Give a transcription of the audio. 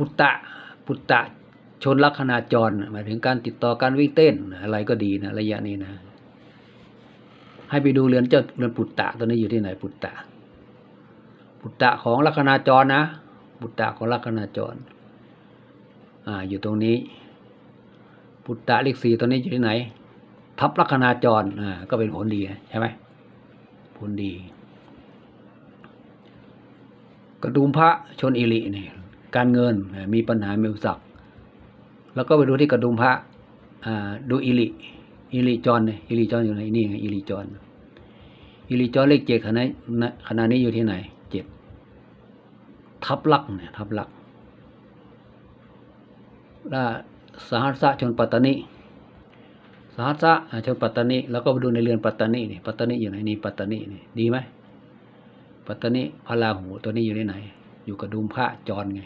พุตตะพุตตะชนลัคนาจรหมายถึงการติดต่อการวิ่งเต้นอะไรก็ดีนะระยะนี้นะ ให้ไปดูเรือนเจ้าเรือนปุตตะตัวนี้อยู่ที่ไหนปุตตะปุตตะของลัคนาจรนะปุตตะของลัคนาจรอ่าอยู่ตรงนี้ปุตตะเลขสี่ตัวนี้อยู่ที่ไหน ทับลัคนาจรอ่าก็เป็นผลดีใช่ไหมผลดี กระดุมพระชนอิรินี่ การเงินมีปัญหามีอุปสรรคแล้วก็ไปดูที่กระดุมพระดูอิริอิริจรเนี่ยอิริจรอยู่ไหนนี่ไงอิริจรอิริจรเลขเจ็ดขณะขณะนี้อยู่ที่ไหนเจ็ดทับลักเนี่ยทับลักแล้วสหัสสะชนปัตตานิสหัสสะชนปัตตานิแล้วก็ไปดูในเรือนปัตตานินี่ปัตตานิอยู่ไหนนี่ปัตตานินี่ดีไหมปัตตานิพระราหูตัวนี้อยู่ที่ไหน อยู่กับดุมพระจรไง